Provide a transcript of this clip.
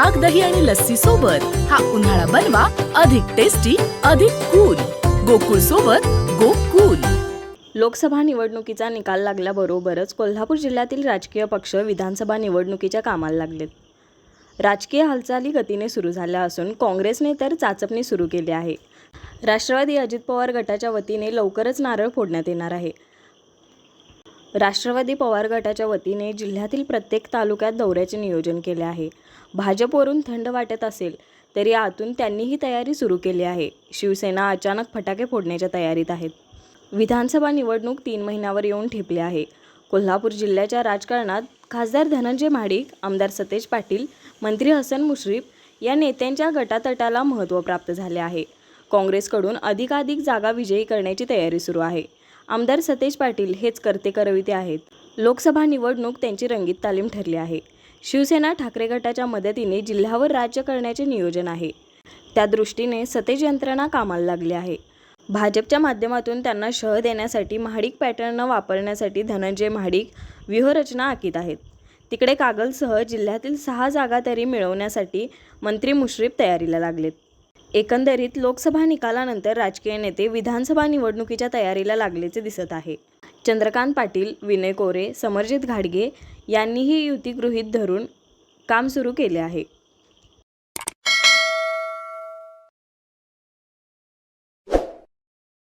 ताक दही आणि लस्सी सोबत हा उन्हाळा बनवा अधिक टेस्टी अधिक कूल गोकुळ सोबत गोकुल. लोकसभा निवडणुकीचा निकाल लागल्याबरोबरच कोल्हापूर जिल्ह्यातील राजकीय पक्ष विधानसभा निवडणुकीच्या कामाला लागलेत. राजकीय हालचाली गतीने सुरू झाल्या असून काँग्रेसने तर चाचपणी सुरू केली आहे. राष्ट्रवादी अजित पवार गटाच्या वतीने लवकरच नारळ फोडण्यात येणार आहे. राष्ट्रवादी पवार गटाच्या वतीने जिल्ह्यातील प्रत्येक तालुक्यात दौऱ्याचे नियोजन केले आहे. भाजपवरून थंड वाटत असेल तरी आतून त्यांनीही तयारी सुरू केली आहे. शिवसेना अचानक फटाके फोडण्याच्या तयारीत आहेत. विधानसभा निवडणूक तीन महिन्यावर येऊन ठेपली आहे. कोल्हापूर जिल्ह्याच्या राजकारणात खासदार धनंजय महाडिक आमदार सतेज पाटील मंत्री हसन मुश्रीफ या नेत्यांच्या गटातटाला महत्त्व प्राप्त झाले आहे. काँग्रेसकडून अधिकाधिक जागा विजयी करण्याची तयारी सुरू आहे. आमदार सतेज पाटील हेच करते करविते आहेत. लोकसभा निवडणूक त्यांची रंगीत तालीम ठरली आहे. शिवसेना ठाकरे गटाच्या मदतीने जिल्ह्यावर राज्य करण्याचे नियोजन आहे. त्या दृष्टीने सतेज यंत्रणा कामाला लागली आहे. भाजपच्या माध्यमातून त्यांना शह देण्यासाठी महाडिक पॅटर्न वापरण्यासाठी धनंजय महाडिक व्यूहरचना आखीत आहेत. तिकडे कागलसह जिल्ह्यातील सहा जागा तरी मिळवण्यासाठी मंत्री मुश्रीफ तयारीला लागलेत. एकंदरीत लोकसभा निकालानंतर राजकीय नेते विधानसभा निवडणुकीच्या तयारीला लागल्याचे दिसत आहे. चंद्रकांत पाटील विनय कोरे समरजित घाडगे यांनीही युती गृहीत धरून काम सुरू केले आहे.